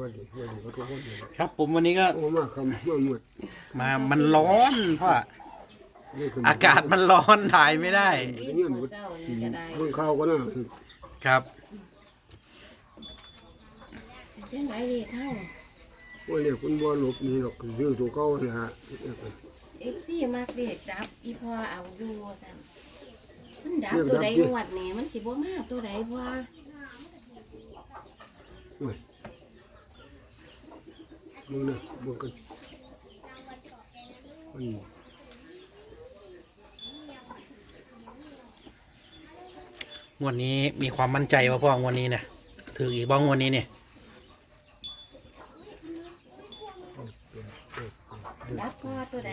ว่าดีว่าดีก็ทุกคนเลยครับ ผมวันนี้ก็ โอ้มาคำมาหมดมามันร้อนพ่อนี่คือากาศมันร้อนถ่ายไม่ได้เป็นเงี้ยหมดเบิ่งข่าวก็น่าครับ จังไรเรียกเข้าว่าเรียกคุณบ่หลบนี่หรอกซื้อตัวเก่าเลยฮะเอฟซีมากเรียกดับอีพอเอาดูแต่มันดับตัวใดงวดนี่มันสิบ่มาตัวใดพอโอ้ย มึงนะมึงกันมันงวดนี้มีความมั่นใจว่าพ่องวดนี้เนี่ยถืออีกบ้างวดนี้เนี่ยดับพ่อตัวใด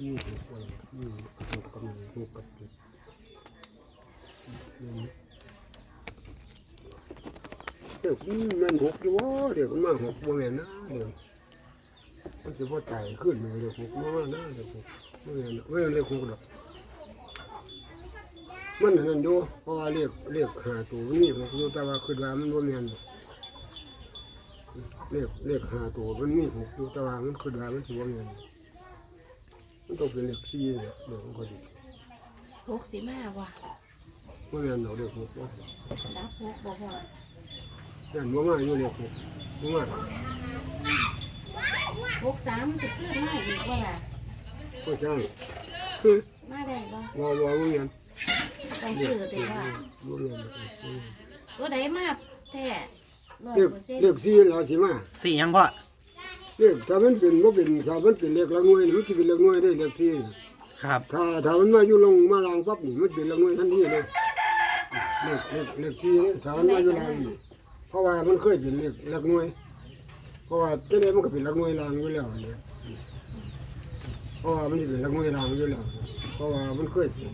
นี่ถูกคนนี่ถูกกำลังถูกกับจุด เด็กมันหกอยู่วะเด็กมันมาหกบ่แม่นนะเด็กมันจะว่าใจขึ้นเลยเด็กหกมาว่านะเด็กหกบ่แม่นนะไม่เรียกหกดอกมันนั่นอยู่เพราะว่าเรียกเรียกหาตัวนี่หกอยู่แต่ว่าคือว่ามันบ่แม่นเรียกเรียกหาตัวมันมีหกอยู่แต่ว่ามันคือว่ามันสิบ่แม่นมันต้องเป็นเลขที่เนี่ยเดี๋ยวมันก็ดีหกสิมาว่ะเมื่อเรียนเราเลขหกว่าดับหกบ่พอ เรียนว่ามาอยู่เลขหกว่ามาหกสามมันจะขึ้นมาอีกว่าล่ะก็จ้างคือมาได้บ่ว่าว่าเมื่อเรียนต้องซื้อแต่ว่าเมื่อเรียนตัวใดมาแท้ร้อยเลขเปอร์เซ็นต์เลขสี่เราสิมาสี่ยังพ่อเลขถ้ามันเป็นว่าเป็นถ้ามันเป็นเลขละหน่วยนี่มันจะเป็นเลขหน่วยได้เลขสี่ครับถ้าถ้ามันมาอยู่ลงมาลางปั๊บนี่มันเป็นละหน่วยทันทีเลยเลขเลขเลขสี่เนี่ยถ้ามันมาอยู่ลางนี่ เพราะว่ามันเคยเป็นเลขละหน่วย เพราะว่าเจ้าเนี่ยมันก็เป็นละหน่วยลางอยู่แล้วเนี่ยเพราะว่ามันจะเป็นลักน้อยรางอยู่แล้วเพราะว่ามันเคยเป็น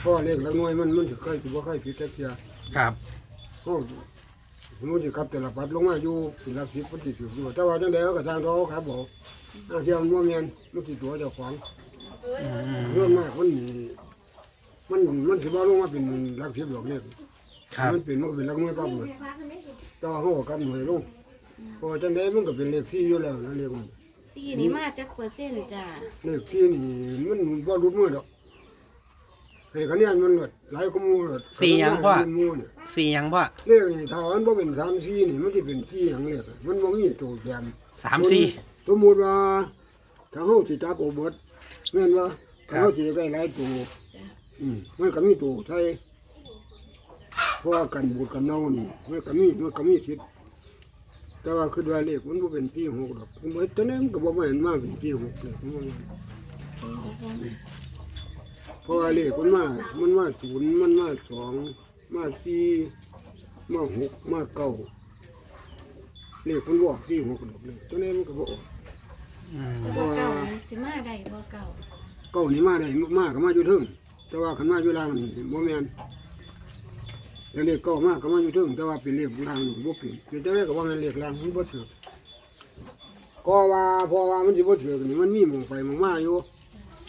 เพราะว่าเลขลักน้อยมันมันจะเคยถือว่าเคยผิดแต่เพียครับโอ้มันจะขับแต่ละปัดลงมาอยู่เป็นลักสิบมันติถืออยู่แต่ว่าจังใดเขาก็ทางเขาครับบอกอาเทียมว่าเมียนมันติตัวเจ้าของอืมเรื่องมากมันมันมันถือว่าลงมาเป็นลักสิบหรอกเนี่ย ครับมันเป็นมันก็เป็นลักน้อยปั๊บเลยแต่ว่าเขาก็กำหน่วยลงเพราะว่าจังใดมันก็เป็นเลขที่อยู่แล้วนะเลขมันสี่นี่มาจักเปอร์เซ็นต์จ้าเลขที่นี่มันบ่รุดมือดอกเฮ้ยคะแนนมันหลดหลายกว่าหมูหลดสี่ยังพ่อหมูเนี่ยสี่ยังพ่อเลขนี่ถ้ามันบ่เป็นสามสี่นี่มันสิเป็นสี่หยังเลขอะมันบ่มีตัวแกนสามสี่ สมมุติว่าถ้าเฮาสิจับเอาเบิดแม่นว่าถ้าเฮาสิได้หลายตัวจ้ะอืมมันก็มีตัวใช่ เพราะว่ากันบูดกันเน่านี่มันก็มีมันก็มีสิทธิ์แต่ว่าคือว่าเลขมันบ่เป็นสี่หกดอกมันบ่ตอนนี้มันก็บ่มาเห็นมาเป็นสี่หกเลยมันบ่แม่นเพราะว่าเลขมันมามันมาศูนย์มันมาสองมาสี่มาหกมาเก้าเลขมันบอกสี่หกดอกเลยตัวนี้มันก็บอกอืมแต่ว่าเก่ามันสิมาได้บ่เก่าเก้านี่มาได้มากก็มาอยู่เทิงแต่ว่าขันมาอยู่ล่างนี่บ่แม่น แล้วเลขเก้ามากก็มาอยู่เทิงแต่ว่าเป็นเลขล่างนี่บ่เป็นเป็นจังไดก็ว่ามันเลขล่างมันบ่ถูกก็ว่าเพอว่ามันสิบ่ถูกนี่มันมีหมองไปหมองมาอยู่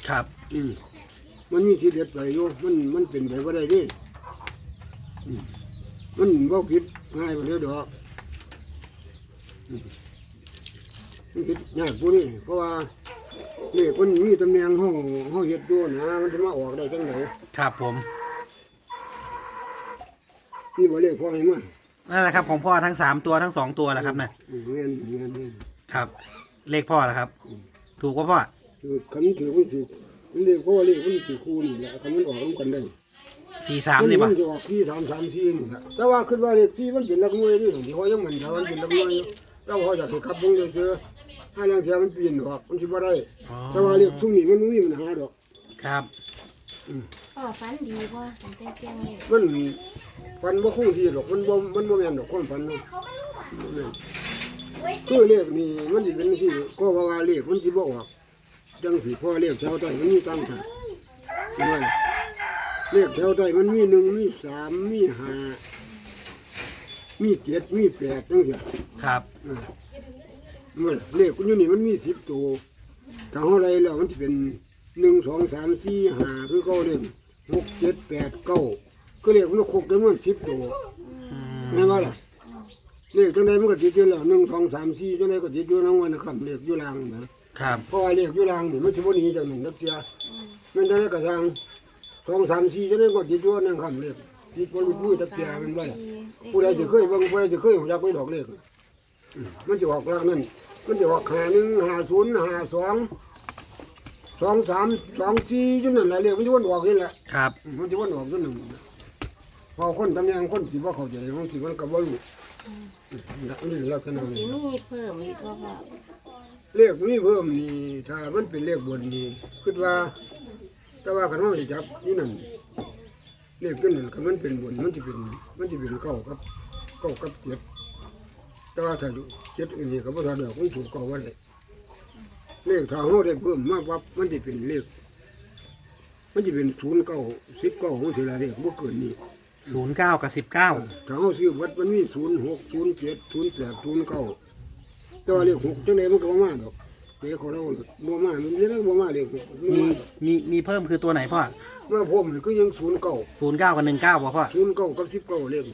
ครับอืมมันมีที่เด็ดไปอยู่มันมันเป็นไปบ่ได้เดิอืมมันบ่ผิดง่ายไปเลยดอกอืมมันผิดยากผู้นี้เพราะว่าเลขมันมีตำแหน่งเฮาเฮาเฮ็ดอยู่นะมันจะมาออกได้จังไดครับผม นี่บ่เลขพอให้มานั่นแหละครับของพ่อทั้งสามตัวทั้งสองตัวแหละครับนะอืมเงินเงินเงินครับ เลขพ่อแหละครับ ถูกป่ะพ่อคือคำถือมันถือมันเลขเพราะว่าเลขมันสิคู่นี่แหละคำมันออกนำกันได้สี่สามนี่ป่ะมันจะออกที่สามสามสี่นี่แหละแต่ว่าคิดว่าเลขที่มันเป็นหลักหน่วยนี่ที่เขายังมันแต่มันเป็นหลักหน่วยอยู่แต่ว่าเขาอยากให้ขับวงเลยเจอให้ลังเทียมันเปลี่ยนดอกมันสิบ่ได้ อ๋อแต่ว่าเลขทุ่มนี่มันบ่มีปัญหาดอก ครับอืม พ่อฝันดีบ่ตั้งแต่เที่ยงเลยมันฟันบ่คงที่ดอกมันบ่มันบ่แม่นดอกความฝันเนาะบ่แม่นคือเลขนี่มันสิเป็นที่ก็ว่าว่าเลขมันสิบ่ออกจังสิพอเลขแถวใต้มันมีตั้งค่ะใช่ไหมเลขแถวใต้มันมีหนึ่งมีสามมีห้ามีเจ็ดมีแปดจังซี่ครับ อ่ามันเลขคุณอยู่นี่มันมีสิบตัวถ้าเฮาไรแล้วมันจะเป็น หนึ่งสองสามสี่ห้าคือเก้าเรียกหกเจ็ดแปดเก้าก็เรียกมันครบจำนวนสิบตัวอืมแม่นว่าล่ะเรียกจังใดมันก็ติดอยู่แล้วหนึ่งสองสามสี่จังใดก็ติดอยู่ทั้งวันนะครับเรียกอยู่ลางนะครับเพราะว่าเรียกอยู่ลางนี่มันสิบ่หนีจากหนึ่งนักเตียอืมมันจังไดก็ทางสองสามสี่จังใดก็ติดอยู่นั่นครับเรียกติดบ่รู้ผู้จักเตียแมันว่าล่ะผู้ใดจะเคยเบิ่งผู้ใดจะเคยรู้จักไม่ดอกเลขอืมมันจะออกรางนั่นมันจะออกหาหนึ่งหาศูนย์หาสอง สองสามสองสี่จนนั่นแหละเลขมันจะวนออกนี่แหละครับอืมมันจะวนออกจนนั่นพอคนตำแหน่งคนสิว่าเข้าใจบางทีมันก็บ่รู้อืมนี่ลักษณะมันสินี้มีเพิ่มอีกบ่พ่อเลขนี้เพิ่มนี่ถ้ามันเป็นเลขบนนี่คิดว่า แต่ว่าคันว่ามันจะจับนี่นั่นเลขขึ้นนั่นคันมันเป็นบนมันจะเป็นมันจะเป็นเก้ากับเก้ากับเจ็ดแต่ว่าถ้าดูเจ็ดอันนี้ก็บ่ทันดอกมันถูกเก่าไว้เลย เลขถ้าเฮาได้เพิ่มมาปั๊บมันจะเป็นเลข มันจะเป็นศูนย์เก้าสิบเก้าของสิละเลขบ่เกินนี้ศูนย์เก้ากับสิบเก้าถ้าเฮาซื้อวัดมันมีศูนย์หกศูนย์เจ็ดศูนย์แปดศูนย์เก้าแต่ว่าเลขหกจังไดมันก็บ่มาดอกเลขของเราบ่มามันยังไงบ่มาเลขหกมันมีมาดอกมีมีเพิ่มคือตัวไหนพ่อมาพร้อมนี่คือยังศูนย์เก้าศูนย์เก้ากับหนึ่งเก้าพ่อ ศูนย์เก้ากับสิบเก้าเลข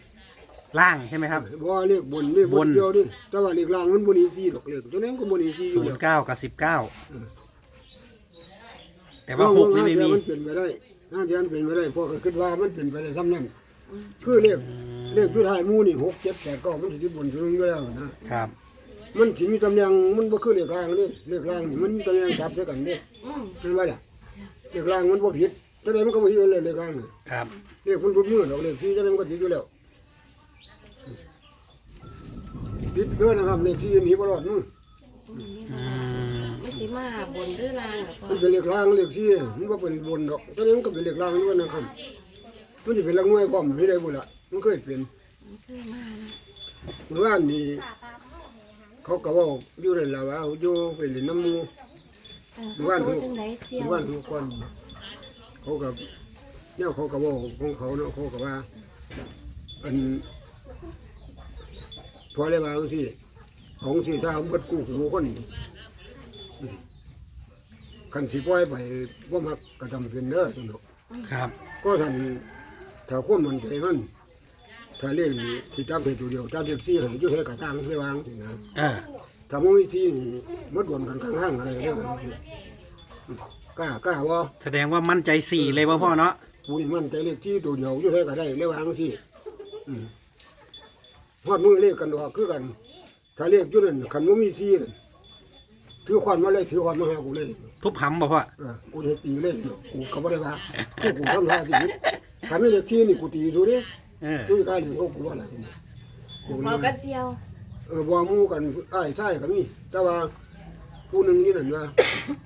ล่างใช่ไหมครับ บ่เลขบนเลขบบน นเดียวดิแต่ว่าเลขล่างมันบ่หนีสี่ดอกเลขจังไดมันก็บ่หนีสี่อศูยู่นแล้วย์เก้ากับสิบเก้าเออแต่ว่าหกนี่ไม่มี มันเป็นไปได้ห้าเดือนเป็นไปได้เพราะก็คิดว่ามันเป็นไปได้ซ้ำนั่นคือเลขเลขยุทธายหมู่นี่หกเจ็ดแปดเก้ามันสิที่บนถึงอยู่แล้วนะครับ มันสิมีตำแหน่งมันบ่คือเลขกลางนี่เลขกลางนี่มันมีตำแหน่งทับด้วยกันเด้อืมเห็นไหมล่ะเลขกลางมันบ่ผิดแต่ใดมันก็บ่ผิดเลยเลขกลางนี่ครับเลขมันรุดมือดอกเลขที่จังไดมันก็ผิดอยู่แล้ว ผิดเด้อนะครับเลขที่หนีบ่รอดมืออืมมันสิมาบนหรือล่างเหรอพ่อมันเป็นเลขกลางเลขที่มันบ่เป็นบนดอกแต่ใดมันก็เป็นเลขกลางด้วยนะครับมันสิเป็นหลักหน่วยพร้อมไม่ได้บ่ล่ะมันเคยเป็นมันเคยมานะเมื่อวานนี้เขาก็เว่าอยู่ในลาวาอยู่ไปเล่นน้ำหมูเออหมู่บ้านเขาจังไดเสียวเมื่อวานทุกคนเขากับเนี่ยเขาก็เว่าของเขาเนาะเขาก็ว่าอัน พอเลยว่าจังซี่ของสิถ้าเบิดกู้หูคนนี่อืมคันสิปล่อยไปบ่มักก็จำเป็นเด้อสนุกครับก็ท่านถ้าความมันใจมันถ้าเล่นที่จับให้ตัวเดียวจับเด็กซี่ให้อยู่ให้กระตังให้วางสินะเออถ้ามันมีที่นี่มดบนกันข้างห้างอะไรเรื่องกล้ากล้าวะแสดงว่ามั่นใจสี่เลยว่าพ่อเนาะกูนี่มันใจเลขที่ตัวเดียวอยู่ให้ก็ได้เลยวางที่อืม ฮอดมือเลขกันดอกคือกัน ถ้าเลขอยู่นั่นคันว่ามีที่นั่นถือควันมาเลยถือควันมาหากูเลยทุบหำบ่พ่อเออกูจะตีเลยกูก็ไม่ได้ว่ากูกูทำท่าชีวิตถ้าไม่เลขที่นี่กูตีดูดิเออดูการถึงกูว่าอะไรกูพอก็เสียวเออบ่หมู่กันอ้ายใช่ก็มีแต่ว่าผู้หนึงนี่นั่นว่า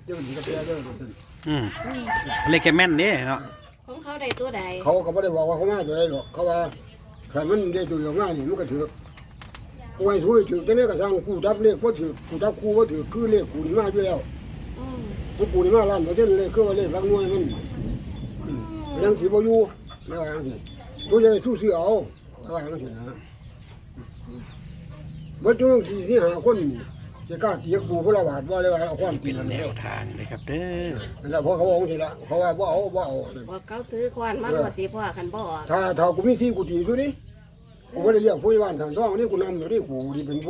เจ้าหญิงกาแฟเด้อนั่นอืมอืมเลขแกแม่นเนี่ยเนาะของเขาได้ตัวใดเขาก็ไม่ได้บอกว่าเขามาตัวใดหรอกเขาว่า ถ้ามันได้ตัวอย่างง่ายนี่มันก็ถือกูให้ช่วยถือจะได้กระทั่งกูจับเลขว่าถือกูจับกูว่าถือคือเลขกูนี่มาอยู่แล้วอืมกูกูนี่มาล้านเปอร์เซ็นต์เลขคือว่าเลขรักน้วยมันอืมยังสิบ่อยู่แล้วว่าจังซี่กูจะได้สู้ซื้อเอาแล้วว่าจังซี่นะเบิดจนที่ที่หาคนนี่ จะกล้าเตียกกูคนละบาทว่าเลยว่าเอาความจริเป็งนนั่นแนแหวละทางเลยครับเด้อนั่นแหละเพราะเขาบอกสิละเขาว่าบ่เอาบ่เอาบอกเขาถือควันมาหมดตีพ่อคันบ่ออกถ้าถ้ากูมีที่กูตีดูนี่กูไม่ได้เรียกผู้ใหญ่บ้านทางท้องนี่กูนำอยู่นี่กูนี่เป็นผู้